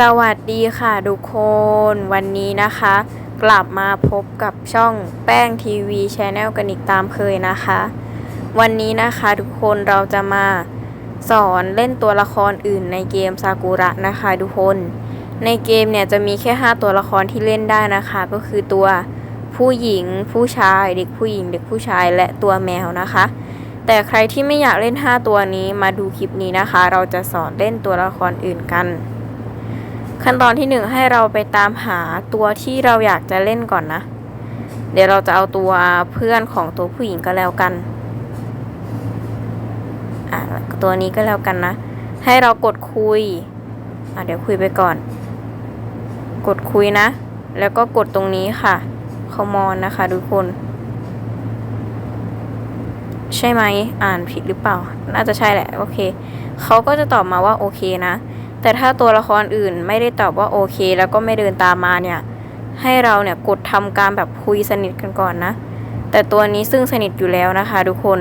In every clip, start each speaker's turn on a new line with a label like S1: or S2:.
S1: สวัสดีค่ะทุกคนวันนี้นะคะ กลับมาพบกับช่องแป้งทีวีชแนลกันอีกตามเคยนะคะ วันนี้นะคะทุกคนเราจะมาสอนเล่นตัวละครอื่นในเกมซากุระนะคะทุกคน ในเกมเนี่ยจะมีแค่ 5 ตัวละครที่เล่นได้นะคะ ก็คือตัวผู้หญิงผู้ชาย เด็กผู้หญิง เด็กผู้ชายและตัวแมวนะคะ แต่ใครที่ไม่อยากเล่น 5 ตัวนี้มาดูคลิปนี้นะคะ เราจะสอนเล่นตัวละครอื่นกัน ขั้นตอนที่หนึ่งให้เราไปตามหาตัวที่เราอยากจะเล่นก่อนนะ เดี๋ยวเราจะเอาตัวเพื่อนของตัวผู้หญิงก็แล้วกัน อะตัวนี้ก็แล้วกันนะ ให้เรากดคุย อะเดี๋ยวคุยไปก่อน กดคุยนะ แล้วก็กดตรงนี้ค่ะคอมอนนะคะทุกคน ใช่ไหมอ่านผิดหรือเปล่า น่าจะใช่แหละ โอเค เขาก็จะตอบมาว่าโอเคนะ แต่ถ้าตัวละครอื่นไม่ได้ตอบว่าโอเค แล้วก็ไม่เดินตามมาเนี่ย ให้เราเนี่ยกดทำการแบบคุยสนิทกันก่อนนะ แต่ตัวนี้ซึ่งสนิทอยู่แล้วนะคะทุกคน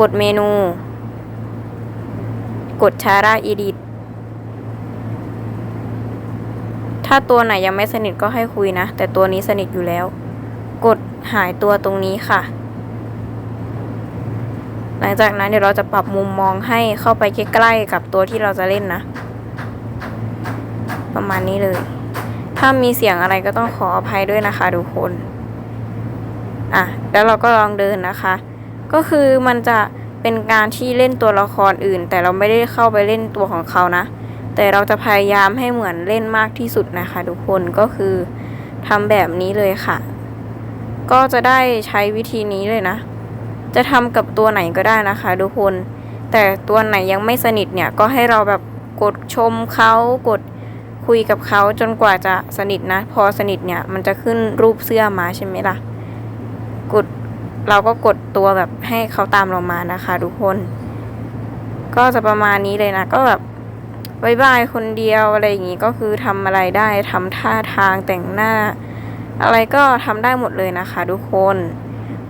S1: กดเมนู กดชาร่าอีดิทถ้าตัวไหนยังไม่สนิทก็ให้คุยนะ แต่ตัวนี้สนิทอยู่แล้ว กดหายตัวตรงนี้ค่ะ หลังจากนั้นเดี๋ยวเราจะปรับมุมมองให้เข้าไปใกล้ๆกับตัวที่เราจะเล่นนะ ประมาณนี้เลย ถ้ามีเสียงอะไรก็ต้องขออภัยด้วยนะคะทุกคน อะ แล้วเราก็ลองเดินนะคะ ก็คือมันจะเป็นการที่เล่นตัวละครอื่น แต่เราไม่ได้เข้าไปเล่นตัวของเขานะ แต่เราจะพยายามให้เหมือนเล่นมากที่สุดนะคะ ทุกคน ก็คือทำแบบนี้เลยค่ะ ก็จะได้ใช้วิธีนี้เลยนะ จะทำกับตัวไหนก็ได้นะคะ ทุกคน แต่ตัวไหนยังไม่สนิทเนี่ยก็ให้เราแบบกดชมเขากด คุยกับเขาจนกว่าจะสนิทนะ พอสนิทเนี่ย มันจะขึ้นรูปเสื้อมาใช่ไหมล่ะ กดเราก็กดตัวแบบให้เขาตามเรามานะคะ ทุกคน ก็จะประมาณนี้เลยนะ ก็แบบบายบายคนเดียวอะไรอย่างงี้ก็คือทำอะไรได้ทำท่าทางแต่งหน้า อะไรก็ทำได้หมดเลยนะคะ ทุกคน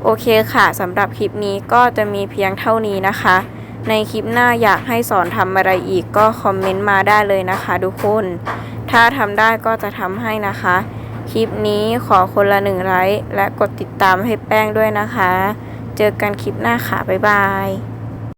S1: โอเคค่ะสำหรับคลิปนี้ก็จะมีเพียงเท่านี้นะคะ ในคลิปหน้าอยากให้สอนทำอะไรอีกก็คอมเมนต์มาได้เลยนะคะ ทุกคน ถ้าทำได้ก็จะทำให้นะคะ คลิปนี้ขอคนละหนึ่งไลค์และกดติดตามให้แป้งด้วยนะคะ เจอกันคลิปหน้าค่ะ บ๊ายบาย